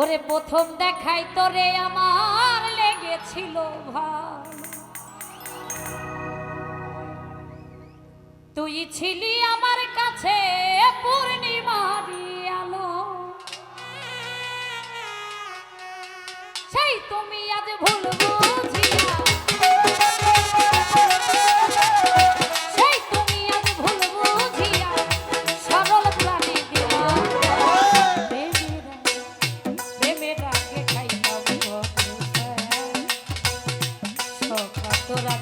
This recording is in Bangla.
ওরে প্রথম দেখাই তোরে আমার লেগেছিল ভালো তুই ছিলি আমার কাছে পূর্ণিমারি আলো। সেই তুমি আজ ভুল বুঝিয়া তোরা